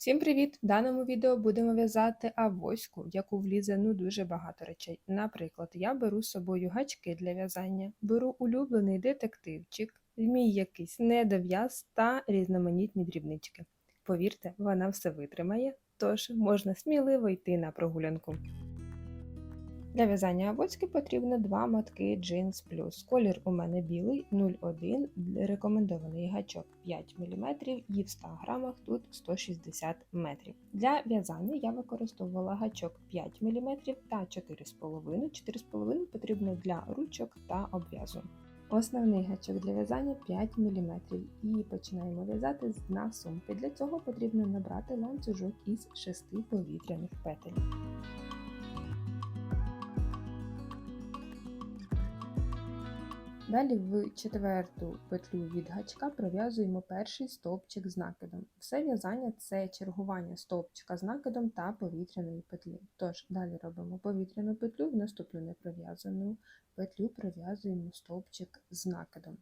Всім привіт! В даному відео будемо в'язати авоську, в яку влізе ну дуже багато речей. Наприклад, я беру з собою гачки для в'язання, беру улюблений детективчик, мій якийсь недов'яз та різноманітні дрібнички. Повірте, вона все витримає, тож можна сміливо йти на прогулянку. Для в'язання авоськи потрібно два мотки Jeans Plus. Колір у мене білий 0,1, рекомендований гачок 5 мм і в 100 грамах тут 160 метрів. Для в'язання я використовувала гачок 5 мм та 4,5 4,5 потрібно для ручок та обв'язу. Основний гачок для в'язання 5 мм і починаємо в'язати з дна сумки. Для цього потрібно набрати ланцюжок із 6 повітряних петель. Далі в четверту петлю від гачка пров'язуємо перший стовпчик з накидом. Все в'язання це чергування стовпчика з накидом та повітряної петлі. Тож далі робимо повітряну петлю, в наступну непров'язану петлю пров'язуємо стовпчик з накидом.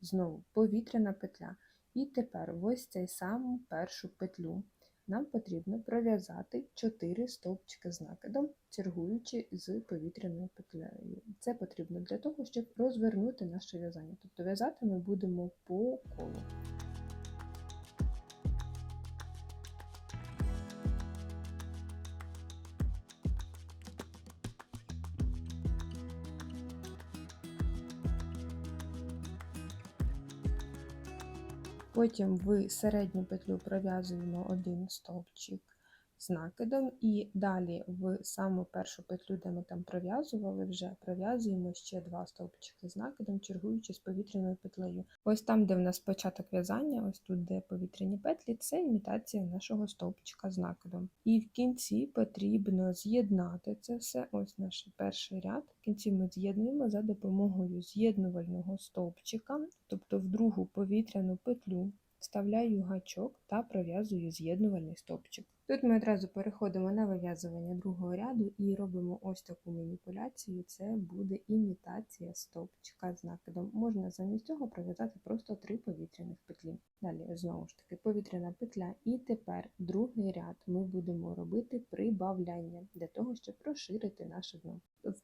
Знову повітряна петля. І тепер ось цей саму першу петлю нам потрібно пров'язати 4 стовпчики з накидом, чергуючи з повітряною петлею. Це потрібно для того, щоб розвернути наше в'язання. Тобто в'язати ми будемо по колу. Потім в середню петлю пров'язуємо один стовпчик з накидом, і далі в саму першу петлю, де ми там пров'язували, вже пров'язуємо ще два стовпчики з накидом, чергуючи з повітряною петлею. Ось там, де в нас початок в'язання, ось тут, де повітряні петлі, це імітація нашого стовпчика з накидом. І в кінці потрібно з'єднати це все. Ось наш перший ряд. В кінці ми з'єднуємо за допомогою з'єднувального стовпчика, тобто в другу повітряну петлю. Вставляю гачок та пров'язую з'єднувальний стовпчик. Тут ми одразу переходимо на вив'язування другого ряду і робимо ось таку маніпуляцію, це буде імітація стовпчика з накидом. Можна замість цього пров'язати просто три повітряних петлі. Далі, знову ж таки, повітряна петля. І тепер другий ряд ми будемо робити прибавляння для того, щоб розширити наше дно.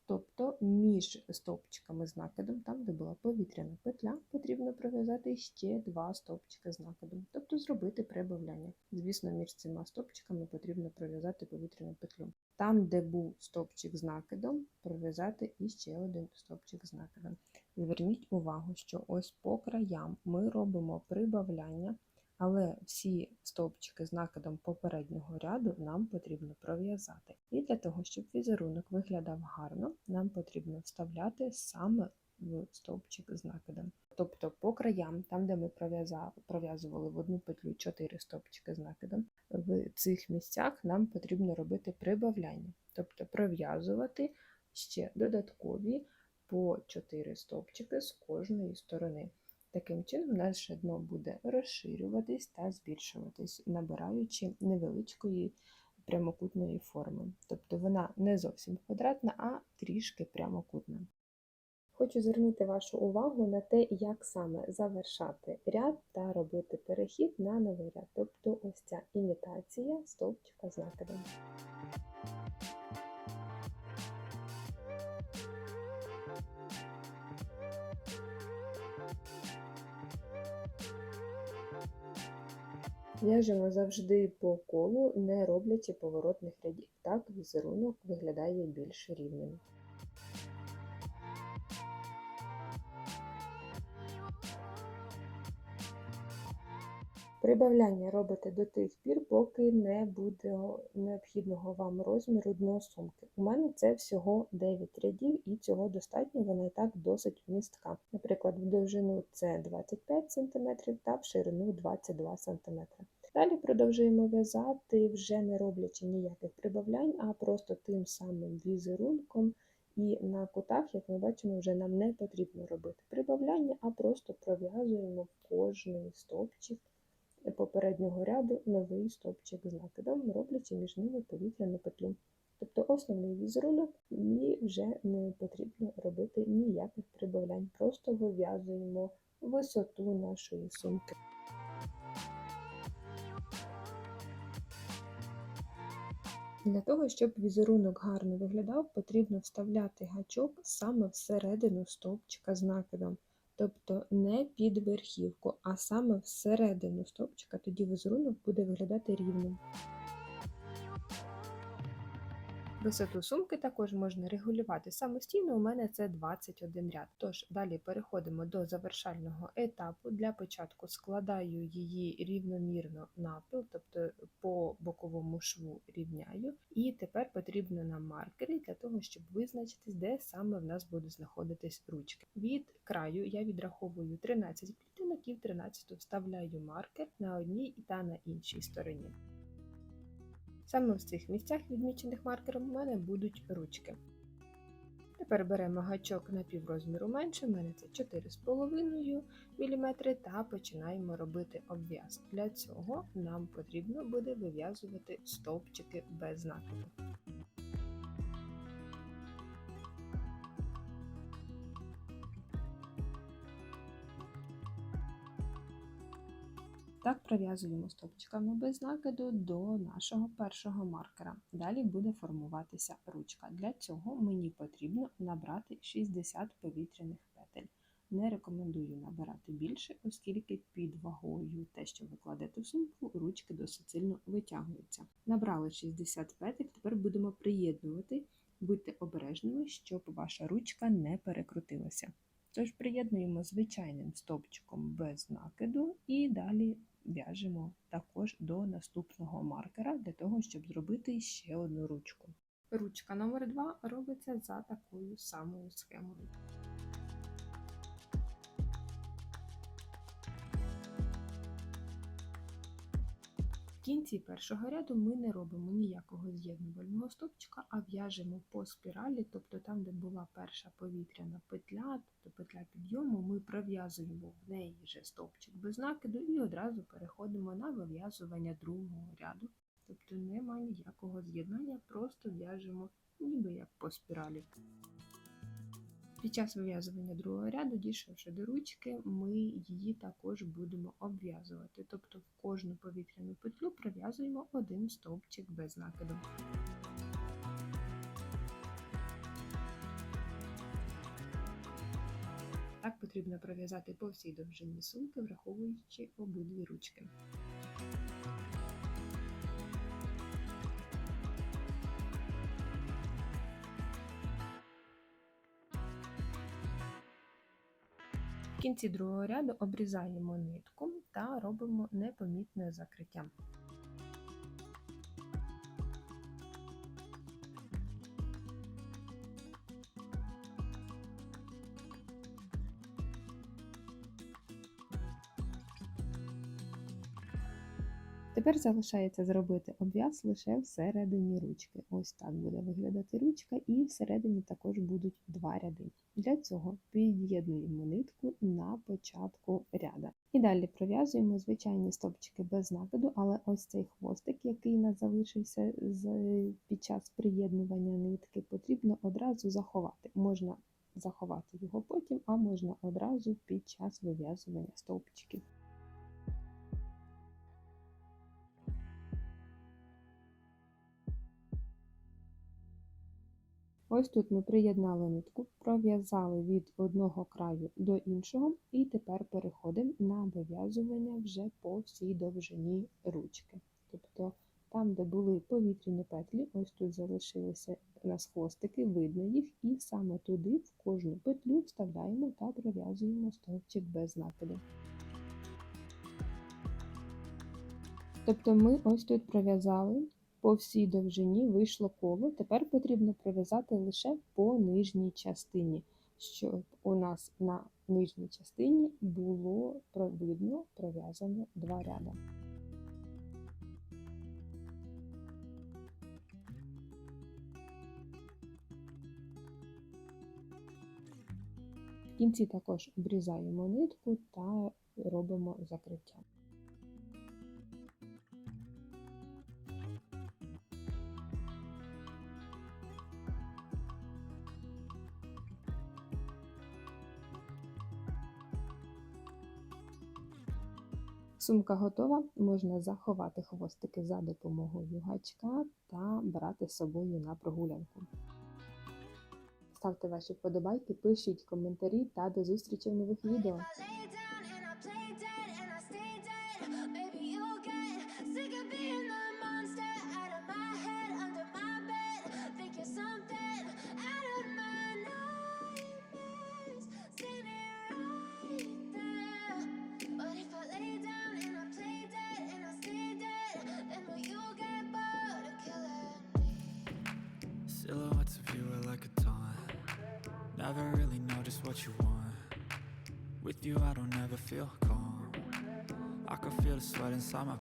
Тобто між стовпчиками з накидом, там, де була повітряна петля, потрібно пров'язати ще два стовпчики з накидом, тобто зробити прибавляння. Звісно, між цими стовпчиками потрібно пров'язати повітряну петлю. Там, де був стовпчик з накидом, пров'язати іще один стовпчик з накидом. Зверніть увагу, що ось по краям ми робимо прибавляння. Але всі стовпчики з накидом попереднього ряду нам потрібно пров'язати. І для того, щоб візерунок виглядав гарно, нам потрібно вставляти саме в стовпчик з накидом. Тобто по краям, там, де ми пров'язували в одну петлю 4 стовпчики з накидом, в цих місцях нам потрібно робити прибавляння, тобто пров'язувати ще додаткові по 4 стовпчики з кожної сторони. Таким чином, наше дно буде розширюватись та збільшуватись, набираючи невеличкої прямокутної форми. Тобто вона не зовсім квадратна, а трішки прямокутна. Хочу звернути вашу увагу на те, як саме завершати ряд та робити перехід на новий ряд, тобто ось ця імітація стовпчика з накидом. В'яжемо завжди по колу, не роблячи поворотних рядів. Так візерунок виглядає більш рівним. Прибавляння робите до тих пір, поки не буде необхідного вам розміру дно сумки. У мене це всього 9 рядів, і цього достатньо, вона і так досить вмістка. Наприклад, в довжину це 25 см та в ширину 22 см. Далі продовжуємо в'язати, вже не роблячи ніяких прибавлянь, а просто тим самим візерунком. І на кутах, як ми бачимо, вже нам не потрібно робити прибавляння, а просто пров'язуємо в кожний стовпчик попереднього ряду новий стовпчик з накидом, роблячи між ними повітряну петлю. Тобто основний візерунок і вже не потрібно робити ніяких прибавлянь, просто вив'язуємо висоту нашої сумки. Для того, щоб візерунок гарно виглядав, потрібно вставляти гачок саме всередину стовпчика з накидом. Тобто не під верхівку, а саме всередину стовпчика, тоді візерунок буде виглядати рівним. Висоту сумки також можна регулювати самостійно, у мене це 21 ряд. Тож далі переходимо до завершального етапу. Для початку складаю її рівномірно напіл, тобто по боковому шву рівняю. І тепер потрібно нам маркери для того, щоб визначитись, де саме в нас будуть знаходитись ручки. Від краю я відраховую 13 клітинок і в 13 вставляю маркер на одній та на іншій стороні. Саме в цих місцях, відмічених маркером, у мене будуть ручки. Тепер беремо гачок на піврозміру менше, у мене це 4,5 мм, та починаємо робити обв'яз. Для цього нам потрібно буде вив'язувати стовпчики без накиду. Так пров'язуємо стовпчиками без накиду до нашого першого маркера. Далі буде формуватися ручка. Для цього мені потрібно набрати 60 повітряних петель. Не рекомендую набирати більше, оскільки під вагою те, що ви кладете в сумку, ручки досить сильно витягуються. Набрали 60 петель, тепер будемо приєднувати, будьте обережними, щоб ваша ручка не перекрутилася. Тож приєднуємо звичайним стовпчиком без накиду і далі в'яжемо також до наступного маркера для того, щоб зробити ще одну ручку. Ручка номер 2 робиться за такою самою схемою. В кінці першого ряду ми не робимо ніякого з'єднувального стовпчика, а в'яжемо по спіралі, тобто там, де була перша повітряна петля, тобто петля підйому, ми пров'язуємо в неї вже стовпчик без накиду і одразу переходимо на вив'язування другого ряду. Тобто нема ніякого з'єднання, просто в'яжемо ніби як по спіралі. Під час вив'язування другого ряду, дійшовши до ручки, ми її також будемо обв'язувати. Тобто в кожну повітряну петлю пров'язуємо один стовпчик без накиду. Так потрібно пров'язати по всій довжині сумки, враховуючи обидві ручки. Кінці другого ряду обрізаємо нитку та робимо непомітне закриття. Тепер залишається зробити обв'яз лише всередині ручки. Ось так буде виглядати ручка, і всередині також будуть два ряди. Для цього під'єднуємо нитку на початку ряда. І далі пров'язуємо звичайні стовпчики без накиду, але ось цей хвостик, який нас залишився під час приєднування нитки, потрібно одразу заховати. Можна заховати його потім, а можна одразу під час вив'язування стовпчиків. Ось тут ми приєднали нитку, пров'язали від одного краю до іншого, і тепер переходимо на вив'язування вже по всій довжині ручки. Тобто там, де були повітряні петлі, ось тут залишилися у нас хвостики, видно їх, і саме туди в кожну петлю вставляємо та пров'язуємо стовпчик без накиду. Тобто ми ось тут пров'язали по всій довжині вийшло коло. Тепер потрібно пров'язати лише по нижній частині, щоб у нас на нижній частині було видно пров'язано два ряди. В кінці також обрізаємо нитку та робимо закриття. Сумка готова, можна заховати хвостики за допомогою гачка та брати з собою на прогулянку. Ставте ваші вподобайки, пишіть коментарі та до зустрічі в нових відео. Never really know just what you want. With you, I don't ever feel calm. I can feel the sweat inside my